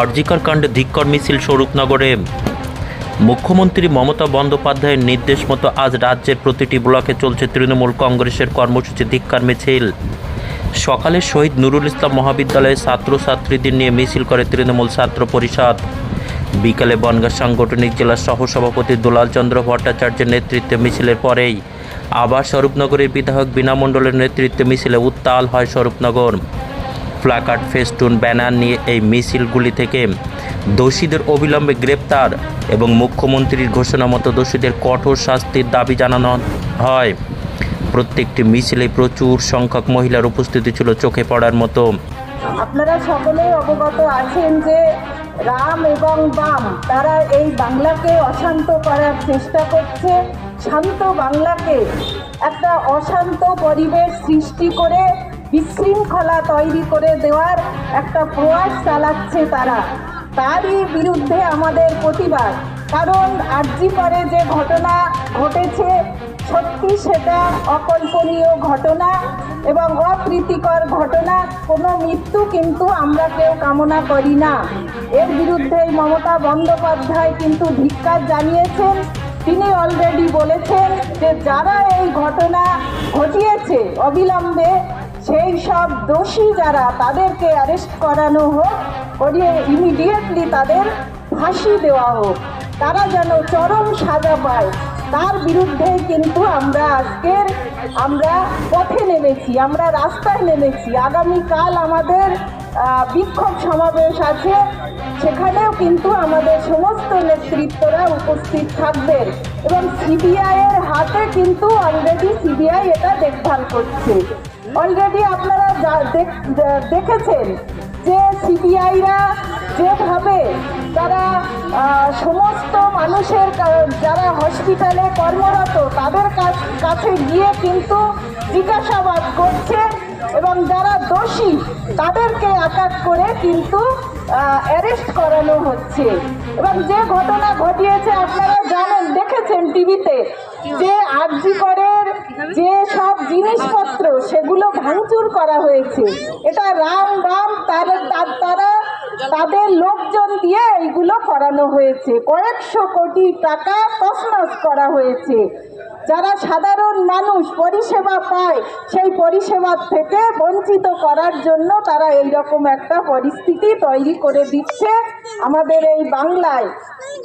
আরজিকর কাণ্ডে ধিক্কর মিছিল স্বরূপনগরে। মুখ্যমন্ত্রী মমতা বন্দ্যোপাধ্যায়ের নির্দেশ মতো আজ রাজ্যের প্রতিটি ব্লকে চলছে তৃণমূল কংগ্রেসের কর্মসূচি ধিক্কার মিছিল সকালে শহীদ নুরুল ইসলাম মহাবিদ্যালয়ে ছাত্রছাত্রীদের নিয়ে মিছিল করে তৃণমূল ছাত্র পরিষদ। বিকালে বনগাঁ সাংগঠনিক জেলার সহসভাপতি দুলাল চন্দ্র ভট্টাচার্যের নেতৃত্বে মিছিলের পরেই আবার স্বরূপনগরের বিধায়ক বিনামণ্ডলের নেতৃত্বে মিছিলে উত্তাল হয় স্বরূপনগর। প্লাকার্ড ফেস্টুন, ব্যানার নিয়ে এই মিছিলগুলি থেকে দোষীদের অবিলম্বে গ্রেপ্তার এবং মুখ্যমন্ত্রীর ঘোষণা মতো দোষীদের কঠোর শাস্তির দাবি জানানো হয়। প্রত্যেকটি মিছিলে প্রচুর সংখ্যক মহিলার উপস্থিতি ছিল চোখে পড়ার মতো। আপনারা সকলেই অবগত আছেন যে রাম এবং বাম, তারা এই বাংলাকে অশান্ত করার চেষ্টা করছে। শান্ত বাংলাকে একটা অশান্ত পরিবেশ সৃষ্টি করে বিশৃঙ্খলা তৈরি করে দেওয়ার একটা প্রয়াস চালাচ্ছে তারা। তারই বিরুদ্ধে আমাদের প্রতিবাদ। কারণ আর্জি পরে যে ঘটনা ঘটেছে, সত্যি সেটা অকল্পনীয় ঘটনা এবং অপ্রীতিকর ঘটনা। কোনো মৃত্যু কিন্তু আমরা কেউ কামনা করি না। এর বিরুদ্ধে মমতা বন্দ্যোপাধ্যায় কিন্তু ধিক্কার জানিয়েছেন। তিনি অলরেডি বলেছেন যে, যারা এই ঘটনা ঘটিয়েছে, অবিলম্বে সেই সব দোষী যারা তাদেরকে অ্যারেস্ট করানো হোক করিয়ে ইমিডিয়েটলি তাদের ফাঁসি দেওয়া হোক, তারা যেন চরম সাজা পায়। তার বিরুদ্ধে কিন্তু আমরা আজকের, আমরা পথে নেমেছি, আমরা রাস্তায় নেমেছি। আগামীকাল আমাদের বিক্ষোভ সমাবেশ আছে, সেখানেও কিন্তু আমাদের সমস্ত নেতৃত্বরা উপস্থিত থাকবেন। এবং সিবিআই এর হাতে কিন্তু অলরেডি সিবিআই এটা দেখভাল করছে। অলরেডি আপনারা দেখেছেন যে সিবিআইরা যেভাবে তারা সমস্ত মানুষের যারা হসপিটালে কর্মরত তাদের কাছ- গিয়ে কিন্তু জিজ্ঞাসাবাদ করছে এবং যারা দোষী তাদেরকে আটক করে কিন্তু অ্যারেস্ট করানো হচ্ছে। এবং যে ঘটনা ঘটিয়েছে আপনারা জানেন, দেখেছেন টিভিতে যে আরজি করের যে সব জিনিসপত্র ভাঙচুর করা হয়েছে। এটা রাম রাম, তার, তার- তাদের লোকজন দিয়ে এইগুলো করানো হয়েছে। কয়েকশো কোটি টাকা তছনছ করা হয়েছে। যারা সাধারণ মানুষ পরিষেবা পায়, সেই পরিষেবার থেকে বঞ্চিত করার জন্য তারা এই রকম একটা পরিস্থিতি তৈরি করে দিচ্ছে আমাদের এই বাংলায়।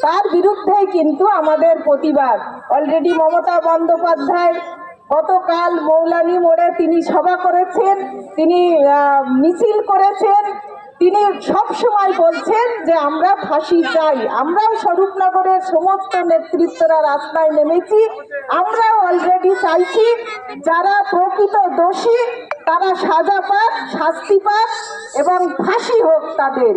তার বিরুদ্ধেই কিন্তু আমাদের প্রতিবাদ। অলরেডি মমতা বন্দ্যোপাধ্যায় গতকাল মৌলানি মোড়ে তিনি সভা করেছেন, তিনি মিছিল করেছেন, তিনি সব সময় বলছেন যে আমরা ফাঁসি চাই, আমরাও স্বরূপনগরের সমস্ত নেতৃত্বরা রাস্তায় নেমেছি, আমরাও অলরেডি চাইছি, যারা প্রকৃত দোষী, তারা সাজা পাক, শাস্তি পাক এবং ফাঁসি হোক তাদের।